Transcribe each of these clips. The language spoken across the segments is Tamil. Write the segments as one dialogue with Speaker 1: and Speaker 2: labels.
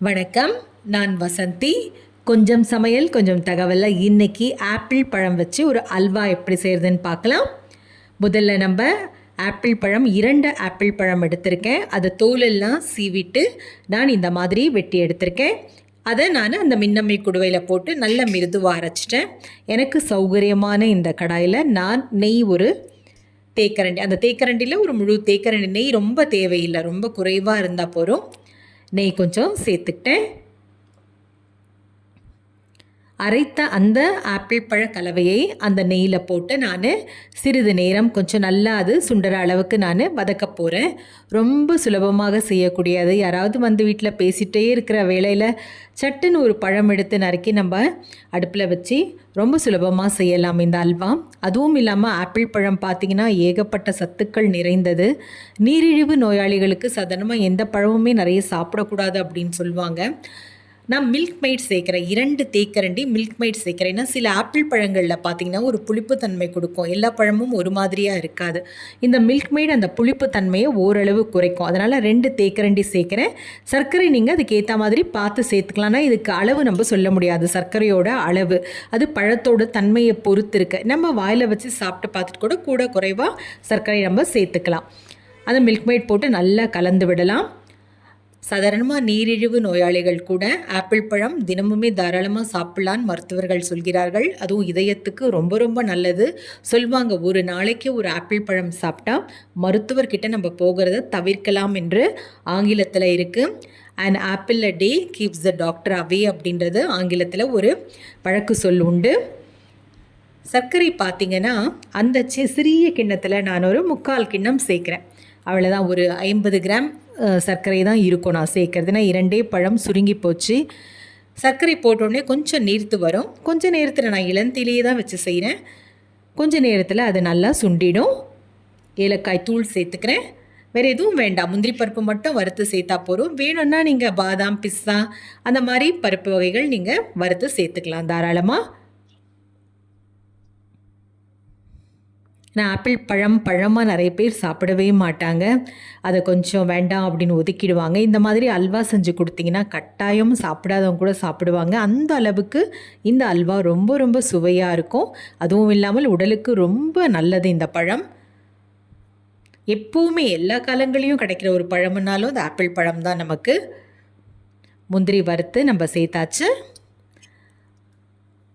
Speaker 1: வணக்கம் நான் வசந்தி. கொஞ்சம் சமையல் கொஞ்சம் தகவலில். இன்றைக்கி ஆப்பிள் பழம் வச்சு ஒரு அல்வா எப்படி செய்கிறதுன்னு பார்க்கலாம். முதல்ல நம்ம ஆப்பிள் பழம் இரண்டு ஆப்பிள் பழம் எடுத்திருக்கேன். அதை தோலெல்லாம் சீவிட்டு நான் இந்த மாதிரி வெட்டி எடுத்திருக்கேன். அதை நான் அந்த மின்னம்மை குடுவையில் போட்டு நல்ல மிருதுவாக அரைச்சிட்டேன். எனக்கு சௌகரியமான இந்த கடாயில் நான் நெய் ஒரு தேக்கரண்டி அந்த தேக்கரண்டியில் ஒரு முழு தேக்கரண்டி நெய் ரொம்ப தேவையில்லை. ரொம்ப குறைவாக இருந்தால் போதும். நெய் கொஞ்சம் சேர்த்துக்கிட்டேன். அரைத்த அந்த ஆப்பிள் பழ கலவையை அந்த நெய்யில் போட்டு நான் சிறிது நேரம் கொஞ்சம் நல்லா அது சுண்டற அளவுக்கு நான் வதக்க போகிறேன் ரொம்ப சுலபமாக செய்யக்கூடியது யாராவது வந்து வீட்டில் பேசிகிட்டே இருக்கிற வேலையில் சட்டுன்னு ஒரு பழம் எடுத்து நறுக்கி நம்ம அடுப்பில் வச்சு ரொம்ப சுலபமாக செய்யலாம் இந்த அல்வா. அதுவும் இல்லாமல் ஆப்பிள் பழம் பார்த்திங்கன்னா ஏகப்பட்ட சத்துக்கள் நிறைந்தது. நீரிழிவு நோயாளிகளுக்கு சாதாரணமாக எந்த பழமுமே நிறைய சாப்பிடக்கூடாது அப்படின்னு சொல்லுவாங்க. நான் மில்க் மைட் சேர்க்குறேன். இரண்டு தேக்கரண்டி மில்க் மைட் சேர்க்குறேன். ஏன்னா சில ஆப்பிள் பழங்களில் பார்த்தீங்கன்னா ஒரு புளிப்பு தன்மை கொடுக்கும். எல்லா பழமும் ஒரு மாதிரியாக இருக்காது. இந்த மில்க் மைட் அந்த புளிப்பு தன்மையை ஓரளவு குறைக்கும். அதனால் ரெண்டு தேக்கரண்டி சேர்க்குறேன். சர்க்கரை நீங்கள் அதுக்கு ஏற்ற மாதிரி பார்த்து சேர்த்துக்கலாம்னா இதுக்கு அளவு நம்ம சொல்ல முடியாது. சர்க்கரையோட அளவு. அது பழத்தோட தன்மையை பொறுத்து இருக்கு. நம்ம வாயில் வச்சு சாப்பிட்டு பார்த்துட்டு கூட கூட குறைவாக சர்க்கரை நம்ம சேர்த்துக்கலாம். அந்த மில்க் மைட் போட்டு நல்லா கலந்து விடலாம். சாதாரணமாக நீரிழிவு நோயாளிகள் கூட ஆப்பிள் பழம் தினமுமே தாராளமாக சாப்பிட்லான்னு மருத்துவர்கள் சொல்கிறார்கள். அதுவும் இதயத்துக்கு ரொம்ப ரொம்ப நல்லது. சொல்லுவாங்க ஒரு நாளைக்கு ஒரு ஆப்பிள் பழம் சாப்பிட்டா மருத்துவர்கிட்ட நம்ம போகிறத தவிர்க்கலாம் என்று ஆங்கிலத்தில் இருக்குது and apple a day keeps the doctor away அப்படின்றது ஆங்கிலத்தில் ஒரு வழக்கு சொல் உண்டு. சர்க்கரை பார்த்திங்கன்னா அந்த சிறிய கிண்ணத்தில் நான் ஒரு முக்கால் கிண்ணம் சேர்க்குறேன். அவ்வளோதான் ஒரு ஐம்பது கிராம் சர்க்கரை தான் இருக்கும். நான் சேர்க்கறதுன்னா இரண்டே பழம் சுருங்கி போச்சு. சர்க்கரை போட்டோடனே கொஞ்சம் நீர்த்து வரும். கொஞ்சம் நேரத்தில் நான் இளந்திலேயே தான் வச்சு செய்கிறேன் கொஞ்ச நேரத்தில் அது நல்லா சுண்டிடும். ஏலக்காய் தூள் சேர்த்துக்கிறேன். வேறு எதுவும் வேண்டாம். முந்திரி பருப்பு மட்டும் வறுத்து சேர்த்தா போகிறோம் வேணும்னா நீங்கள் பாதாம் பிஸ்ஸா அந்த மாதிரி பருப்பு வகைகள் நீங்கள் வறுத்து சேர்த்துக்கலாம் தாராளமாக நான் ஆப்பிள் பழம் பழமாக நிறைய பேர் சாப்பிடவே மாட்டாங்க. அதை கொஞ்சம் வேண்டாம் அப்படின்னு ஒதுக்கிடுவாங்க. இந்த மாதிரி அல்வா செஞ்சு கொடுத்தீங்கன்னா கட்டாயம் சாப்பிடாதவங்க கூட சாப்பிடுவாங்க. அந்த அளவுக்கு இந்த அல்வா ரொம்ப ரொம்ப சுவையாக இருக்கும். அதுவும் இல்லாமல் உடலுக்கு ரொம்ப நல்லது இந்த பழம். எப்போவுமே எல்லா காலங்களையும் கிடைக்கிற ஒரு பழம்னாலும் அந்த ஆப்பிள் பழம் தான் நமக்கு. முந்திரி வறுத்து நம்ம சேர்த்தாச்சு.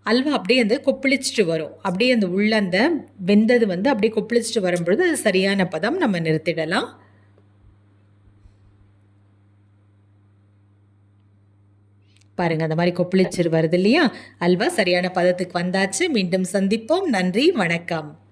Speaker 1: அல்வா அப்படியே அந்த கொப்பளிச்சுட்டு வரும். அப்படியே அந்த உள்ள அந்த வெந்தது வந்து அப்படியே கொப்பளிச்சுட்டு வரும்பொழுது அது சரியான பதம் நம்ம நிறுத்திடலாம். பாருங்கள் அந்த மாதிரி கொப்பளிச்சிரு வருது இல்லையா? அல்வா சரியான பதத்துக்கு வந்தாச்சு. மீண்டும் சந்திப்போம். நன்றி வணக்கம்.